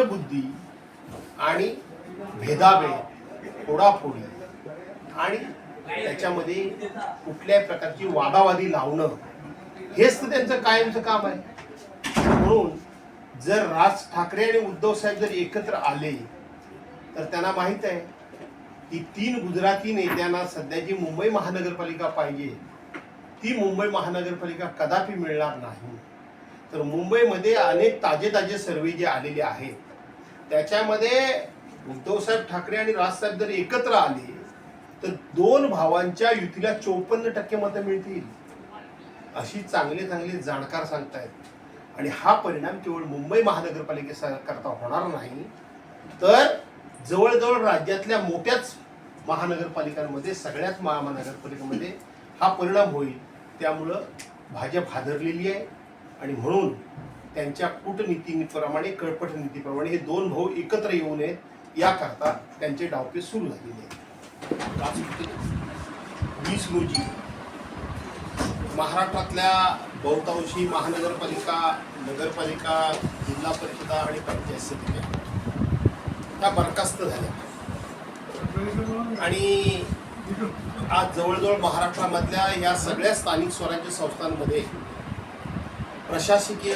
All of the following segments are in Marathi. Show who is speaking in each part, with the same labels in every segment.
Speaker 1: बुद्धी आणि भेदाभेद फोडाफोडी आणि त्याच्यामध्ये कुठल्याही प्रकारची वादावादी लावणं हेच तर त्यांचं कायमचं काम आहे. म्हणून जर राज ठाकरे आणि उद्धव साहेब जर एकत्र आले तर त्यांना माहीत आहे की तीन गुजराती नेत्यांना सध्याची मुंबई महानगरपालिका पाहिजे ती मुंबई महानगरपालिका कदापि मिळणार नाही. तर मुंबईमध्ये अनेक ताजे ताजे सर्वे जे आलेले आहेत त्याच्यामध्ये उद्धवसाहेब ठाकरे आणि राजसाहेब जर एकत्र आले तर दोन भावांच्या युतीला चोपन्न टक्के मतं मिळतील अशी चांगले चांगले जाणकार सांगतायत. आणि हा परिणाम केवळ मुंबई महानगरपालिकेकरता होणार नाही तर जवळजवळ राज्यातल्या मोठ्याच महानगरपालिकांमध्ये सगळ्याच महानगरपालिकेमध्ये हा परिणाम होईल. त्यामुळं भाजप हादरलेली आहे. आणि म्हणून त्यांच्या कूटनीतीप्रमाणे कळपट नीतीप्रमाणे हे दोन भाऊ एकत्र येऊ नयेत याकरता त्यांचे डावपे सुरू झालेले आहेत. वीस रोजी महाराष्ट्रातल्या बहुतांशी महानगरपालिका नगरपालिका जिल्हा परिषदा आणि पंचायत समित्या त्या बरखास्त झाल्या. आणि आज जवळजवळ महाराष्ट्रामधल्या या सगळ्या स्थानिक स्वराज्य संस्थांमध्ये प्रशासकीय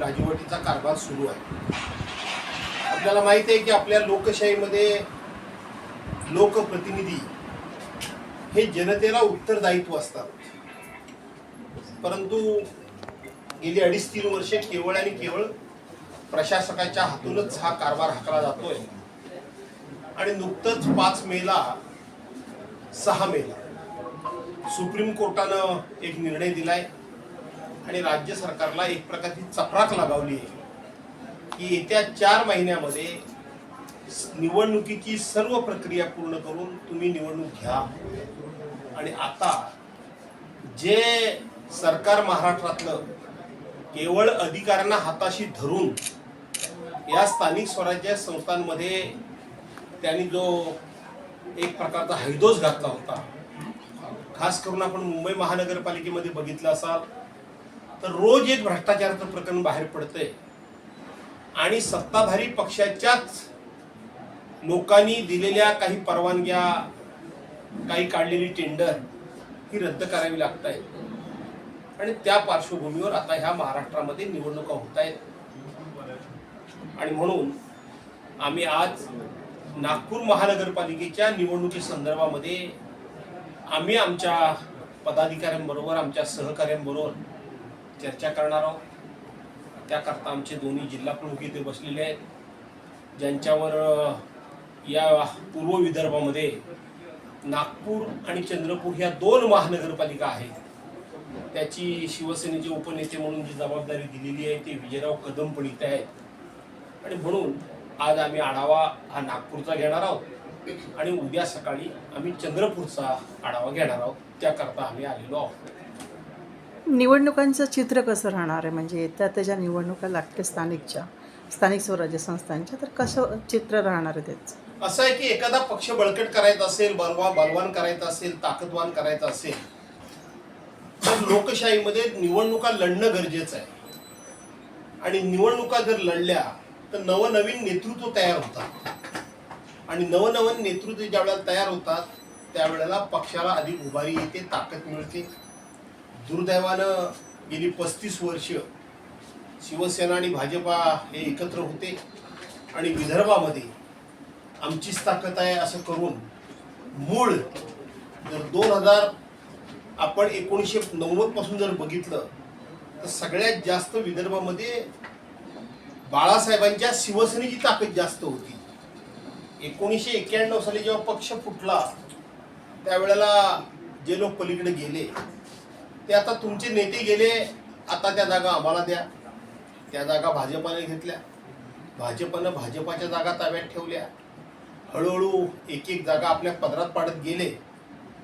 Speaker 1: राजवटीचा कारभार सुरू आहे. आपल्याला माहिती आहे की आपल्या लोकशाहीमध्ये लोकप्रतिनिधी हे जनतेला उत्तरदायित्व असतात. परंतु गेली अडीच तीन वर्षे केवळ आणि केवळ प्रशासकाच्या हातूनच हा कारभार हाकला जातोय. आणि नुकतंच पाच मेला सहा मेला सुप्रीम कोर्टानं एक निर्णय दिलाय. आणि राज्य सरकारला एक प्रकारची चपराक लगावली आहे. की येत्या चार महिन्यामध्ये निवडणुकीची सर्व प्रक्रिया पूर्ण करून तुम्ही निवडणूक घ्या. आणि आता जे सरकार महाराष्ट्रातलं केवळ अधिकाऱ्यांना हाताशी धरून या स्थानिक स्वराज्य संस्थांमध्ये त्यांनी जो एक प्रकारचा हैदोस घातला होता. खास करून आपण मुंबई महानगरपालिकेमध्ये बघितलं असाल तर रोज एक भ्रष्टाचाराचं प्रकरण बाहेर पडतंय. आणि सत्ताधारी पक्षाच्याच लोकांनी दिलेल्या काही परवानग्या काही काढलेली टेंडर ही रद्द करावी लागत आहेत आणि त्या पार्श्वभूमीवर आता ह्या महाराष्ट्रामध्ये निवडणुका होत आहेत आणि म्हणून आम्ही आज नागपूर महानगरपालिकेच्या निवडणुकी संदर्भामध्ये आम्ही आमच्या पदाधिकाऱ्यांबरोबर आमच्या सहकाऱ्यांबरोबर चर्चा करणार आहोत. त्याकरता आमचे दोन्ही जिल्हा प्रमुख इथे बसलेले आहेत ज्यांच्यावर या पूर्व विदर्भामध्ये नागपूर आणि चंद्रपूर ह्या दोन महानगरपालिका आहेत. त्याची शिवसेनेचे उपनेते म्हणून जी जबाबदारी दिलेली आहे ते विजयराव कदम पण इथे आहेत. आणि म्हणून आज आम्ही आढावा हा नागपूरचा घेणार आहोत आणि उद्या सकाळी आम्ही चंद्रपूरचा आढावा घेणार आहोत. त्याकरता आम्ही आलेलो आहोत.
Speaker 2: निवडणुकांचं चित्र कसं राहणार आहे? म्हणजे येत्या त्याच्या निवडणुका लागते स्थानिकच्या स्थानिक स्वराज्य संस्थांच्या. तर कसं चित्र राहणार आहे त्याचं?
Speaker 1: असं आहे की एखादा पक्ष बळकट करायचा असेल बलवा बलवान करायचा असेल ताकदवान करायचा असेल तर लोकशाहीमध्ये निवडणुका लढणं गरजेचं आहे. आणि निवडणुका जर लढल्या तर नवनवीन नेतृत्व तयार होतात. आणि नवनवीन नेतृत्व ज्या वेळेला तयार होतात त्यावेळेला पक्षाला अधिक उभारी येते ताकद मिळते. दुर्दैवानं गेली पस्तीस वर्ष शिवसेना आणि भाजपा हे एकत्र होते आणि विदर्भामध्ये आमचीच ताकद आहे असं करून मूळ जर दोन हजार आपण एकोणीसशे नव्वदपासून जर बघितलं तर सगळ्यात जास्त विदर्भामध्ये बाळासाहेबांच्या शिवसेनेची ताकद जास्त होती. एकोणीसशे एक्क्याण्णव साली जेव्हा पक्ष फुटला त्यावेळेला जे लोक पलीकडे गेले ते आता तुमचे नेते गेले आता त्या जागा आम्हाला द्या. त्या जागा भाजपाने घेतल्या. भाजपनं भाजपाच्या जागा ताब्यात ठेवल्या. हळूहळू एक एक जागा आपल्या पदरात पाडत गेले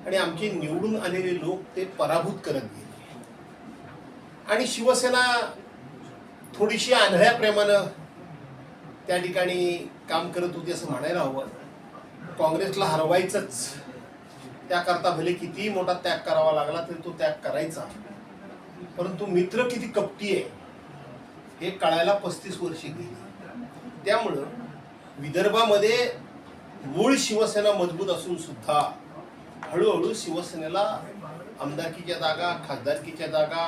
Speaker 1: आणि आमचे निवडून आलेले लोक ते पराभूत करत गेले. आणि शिवसेना थोडीशी आंधळ्या प्रेमानं त्या ठिकाणी काम करत होती असं म्हणायला हवं. काँग्रेसला हरवायचंच. त्याकरता भले कितीही मोठा त्याग करावा लागला तरी तो त्याग करायचा. परंतु मित्र किती कपटी आहे हे कळायला पस्तीस वर्षे गेली. त्यामुळं विदर्भामध्ये मूळ शिवसेना मजबूत असून सुद्धा हळूहळू शिवसेनेला आमदारकीच्या जागा खासदारकीच्या जागा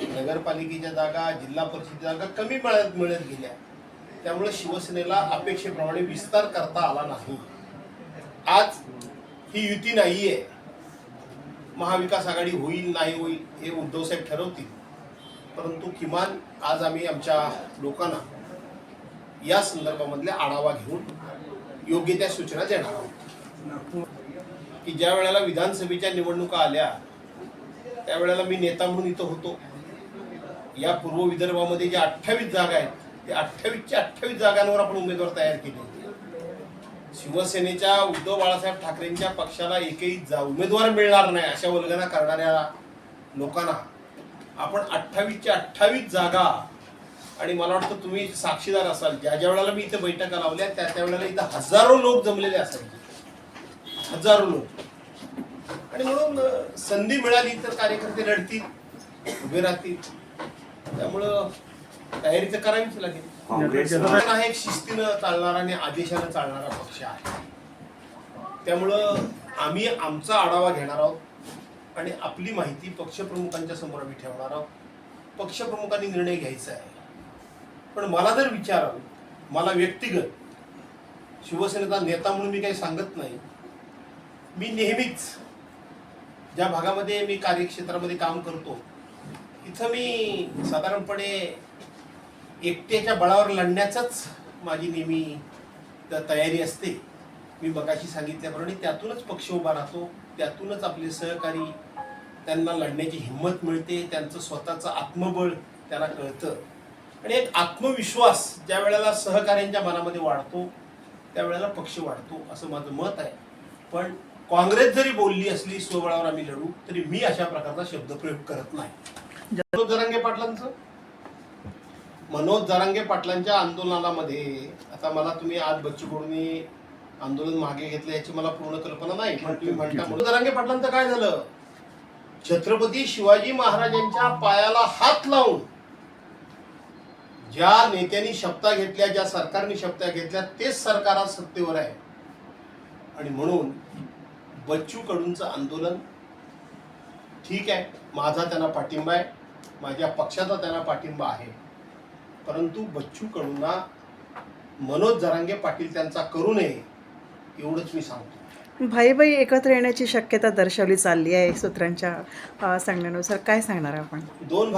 Speaker 1: नगरपालिकेच्या जागा जिल्हा परिषदेच्या जागा कमी मिळत मिळत गेल्या. त्यामुळे शिवसेनेला अपेक्षेप्रमाणे विस्तार करता आला नाही. आज ही युती नाही आहे महाविकास आघाडी होईल नाही होईल हे उद्धवसाहेब ठरवतील. परंतु किमान आज आम्ही आमच्या लोकांना या संदर्भामधल्या आढावा घेऊन योग्य त्या सूचना देणार आहोत. की ज्या वेळेला विधानसभेच्या निवडणुका आल्या त्यावेळेला मी नेता म्हणून इथं होतो. या पूर्व विदर्भामध्ये ज्या अठ्ठावीस जागा आहेत त्या अठ्ठावीसच्या अठ्ठावीस जागांवर आपण उमेदवार तयार केले होते. शिवसेनेच्या उद्धव बाळासाहेब ठाकरेंच्या पक्षाला एकही जा उमेदवार मिळणार नाही अशा वल्गना करणाऱ्या लोकांना आपण अठ्ठावीसच्या अठ्ठावीस जागा आणि मला वाटतं तुम्ही साक्षीदार असाल. ज्या ज्या वेळेला मी इथं बैठका लावल्या त्या त्या वेळेला इथं हजारो लोक जमलेले असायचे. हजारो लोक. आणि म्हणून संधी मिळाली तर कार्यकर्ते लढतील उभे राहतील. त्यामुळं तयारी तर करावीच लागेल.
Speaker 3: काँग्रेस
Speaker 1: हा एक शिस्तीनं चालणारा आणि आदेशानं चालणारा पक्ष आहे. त्यामुळं आम्ही आमचा आढावा घेणार आहोत आणि आपली माहिती पक्षप्रमुखांच्या समोर आम्ही ठेवणार आहोत. पक्षप्रमुखांनी निर्णय घ्यायचा आहे. पण मला जर विचाराल मला व्यक्तिगत शिवसेनेचा नेता म्हणून मी काही सांगत नाही. मी नेहमीच ज्या भागामध्ये मी कार्यक्षेत्रामध्ये काम करतो तिथं मी साधारणपणे एकट्याच्या बळावर लढण्याचाच माझी नेहमी तयारी असते. मी मगाशी सांगितल्याप्रमाणे त्यातूनच पक्ष उभा राहतो त्यातूनच आपले सहकारी त्यांना लढण्याची हिंमत मिळते त्यांचं स्वतःचं आत्मबळ त्यांना कळतं. आणि एक आत्मविश्वास ज्या वेळेला सहकाऱ्यांच्या मनामध्ये वाढतो त्यावेळेला पक्ष वाढतो असं माझं मत आहे. पण काँग्रेस जरी बोलली असली स्वबळावर आम्ही लढू तरी मी अशा प्रकारचा शब्दप्रयोग करत नाही. जरांगे पाटलांचं? मनोज जरांगे पाटलांच्या आंदोलनामध्ये आता मला तुम्ही आज बच्चू कडूंनी आंदोलन मागे घेतलं याची मला पूर्ण कल्पना नाही. पण तुम्ही म्हणता मनोज जरांगे पाटलांचं काय झालं? छत्रपती शिवाजी महाराजांच्या पायाला हात लावून ज्या नेत्यांनी शपथा घेतल्या ज्या सरकारने शपथा घेतल्या तेच सरकार आज सत्तेवर आहे. आणि म्हणून बच्चू कडूंचं आंदोलन ठीक आहे. माझा त्यांना पाठिंबा आहे. माझ्या पक्षाचा त्यांना पाठिंबा आहे. परंतु बच्चू कडूंना मनोज जरांगे पाटील त्यांचा करू नये एवढंच मी सांगतो.
Speaker 2: भाई भाई एकत्र येण्याची शक्यता दर्शवली चालली आहे सूत्रांच्या सांगण्यानुसार. काय सांगणार आपण?
Speaker 1: दोन